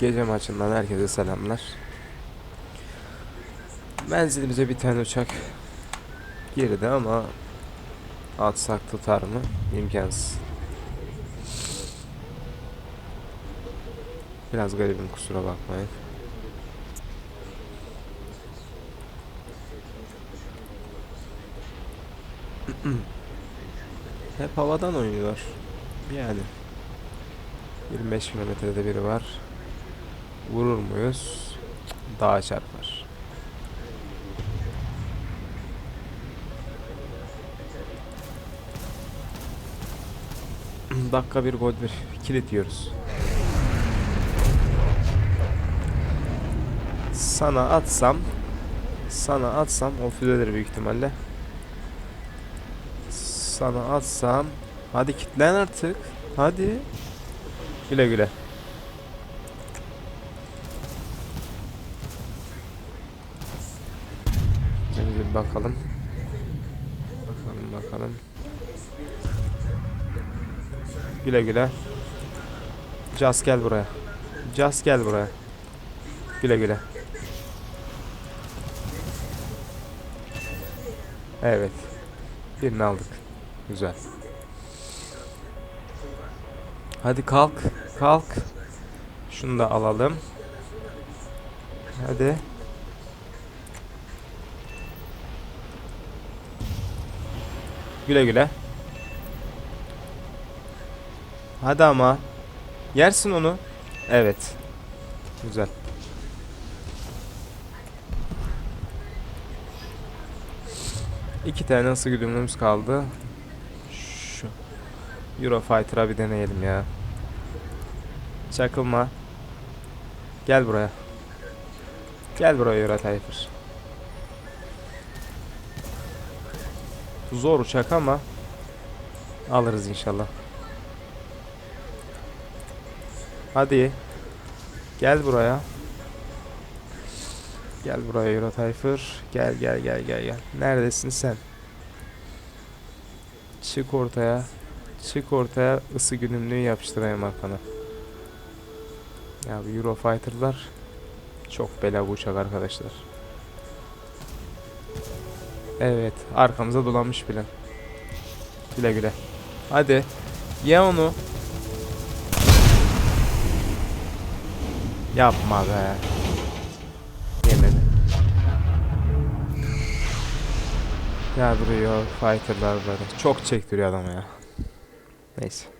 Gece maçından herkese selamlar. Menzilimize bir tane uçak girdi ama atsak tutar mı? İmkansız. Biraz garibim kusura bakmayın. Hep havadan oynuyorlar. Yani 25 kilometrede biri var. Vurur muyuz? Dağa çarpar. Dakika bir gol bir kilit yiyoruz. Sana atsam sana atsam o füzeleri büyük ihtimalle sana atsam hadi kitlen artık hadi güle güle Şimdi bir bakalım. Bakalım bakalım. Güle güle. Just gel buraya. Just gel buraya. Güle güle. Evet. Birini aldık. Güzel. Hadi kalk kalk. Şunu da alalım. Hadi Güle güle. Hadi ama. Yersin onu. Evet. Güzel. İki tane ısı güdümlüğümüz kaldı. Şu Eurofighter'a bir deneyelim ya. Çakılma. Gel buraya. Gel buraya Eurofighter. Zor uçak ama alırız inşallah. Hadi. Gel buraya. Gel buraya Euro Tayfır. Gel gel gel gel gel. Neredesin sen? Çık ortaya. Çık ortaya ısı günümlüğü yapıştırayım arkana. Ya bu Eurofighter'lar çok bela bu uçak arkadaşlar. Evet, arkamıza dolanmış bile. Güle güle. Hadi. Ye onu. Yapma be. Yemedi. Ya duruyor fighterlar böyle. Çok çektiriyor adamı ya. Neyse.